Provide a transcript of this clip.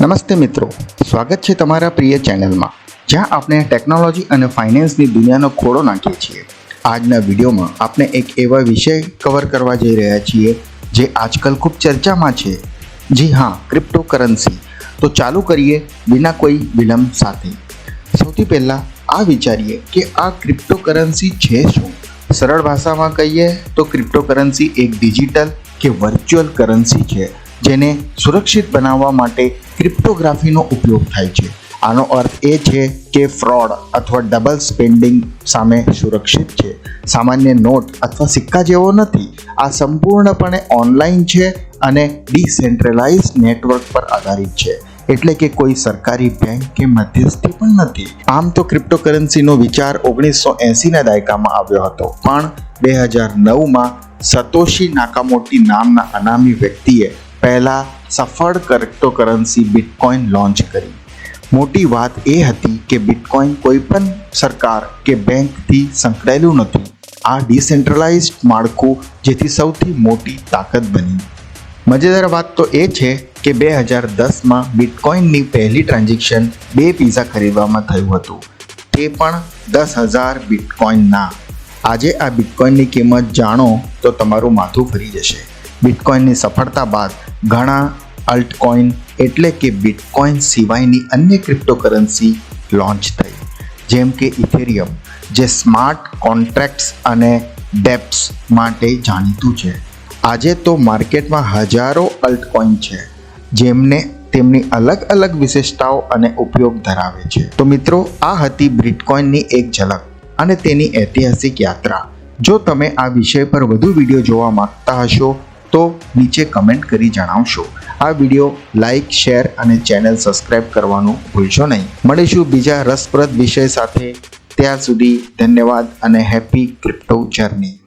નમસ્તે મિત્રો, સ્વાગત છે તમારા પ્રિય ચેનલમાં, જ્યાં આપણે ટેકનોલોજી અને ફાઇનાન્સની દુનિયાનો ખોળો નાખીએ છીએ. આજના વિડીયોમાં આપણે એક એવા વિષય કવર કરવા જઈ રહ્યા છીએ, જે આજકાલ ખૂબ ચર્ચામાં છે. જી હા ક્રિપ્ટોકરન્સી તો ચાલુ કરીએ વિના કોઈ વિલંબ સાથે. સૌથી પહેલાં આ વિચારીએ કે આ ક્રિપ્ટોકરન્સી છે શું? સરળ ભાષામાં કહીએ તો ક્રિપ્ટોકરન્સી એક ડિજિટલ કે વર્ચ્યુઅલ કરન્સી છે, જેને સુરક્ષિત બનાવવા માટે ક્રિપ્ટોગ્રાફીનો ઉપયોગ થાય છે. આનો અર્થ એ છે કે ફ્રોડ અથવા ડબલ સ્પેન્ડિંગ સામે સુરક્ષિત છે. સામાન્ય નોટ અથવા સિક્કા જેવો નથી. આ સંપૂર્ણપણે ઓનલાઈન છે અને ડિસેન્ટ્રલાઇઝ નેટવર્ક પર આધારિત છે. એટલે કે કોઈ સરકારી બેંક કે મધ્યસ્થી પણ નથી. આમ તો ક્રિપ્ટોકરન્સીનો વિચાર ઓગણીસો એંસીના દાયકામાં આવ્યો હતો. પણ બે હજાર નવમાં સતોશી નાકામોટી નામના અનામી વ્યક્તિએ પહેલા સફળ ક્રિપ્ટોકરન્સી બિટકોઇન લોન્ચ કરી. મોટી વાત એ હતી કે બિટકોઇન કોઈ પણ સરકાર કે બેંકથી સંકળાયેલું નથી. આ ડિસેન્ટ્રલાઇઝ માળખું જેથી સૌથી મોટી તાકાત બની. મજેદાર વાત તો એ છે કે બે હજાર દસમાં બિટકોઇનની પહેલી ટ્રાન્ઝેક્શન બે પીઝા ખરીદવામાં થયું હતું. તે પણ દસ હજાર બિટકોઇનના આજે આ બિટકોઇનની કિંમત જાણો તો તમારું માથું ફરી જશે. બિટકોઇનની સફળતા બાદ ઘણા અલ્ટકોઇન એટલે કે બિટકોઇન સિવાયની અન્ય ક્રિપ્ટોકરન્સી લોન્ચ થઈ. જેમ કે ઇથેરિયમ જે સ્માર્ટ કોન્ટ્રાક્ટ્સ અને ડેપ્સ માટે જાણીતું છે. આજે તો માર્કેટમાં હજારો અલ્ટકોઇન છે. જેમને તેમની અલગ અલગ વિશેષતાઓ અને ઉપયોગ ધરાવે છે. તો મિત્રો, આ હતી બ્રિટકોઇનની એક ઝલક અને તેની ઐતિહાસિક યાત્રા. જો તમે આ વિષય પર વધુ વીડિયો જોવા માંગતા હશો, તો નીચે કમેન્ટ કરી જણાવશો. આ વીડિયો લાઇક શેર અને ચેનલ સબસ્ક્રાઇબ કરવાનું ભૂલશો નહીં. મળીશું બીજા રસપ્રદ વિષય સાથે. ત્યાં સુધી ધન્યવાદ અને હેપી ક્રિપ્ટો જર્ની.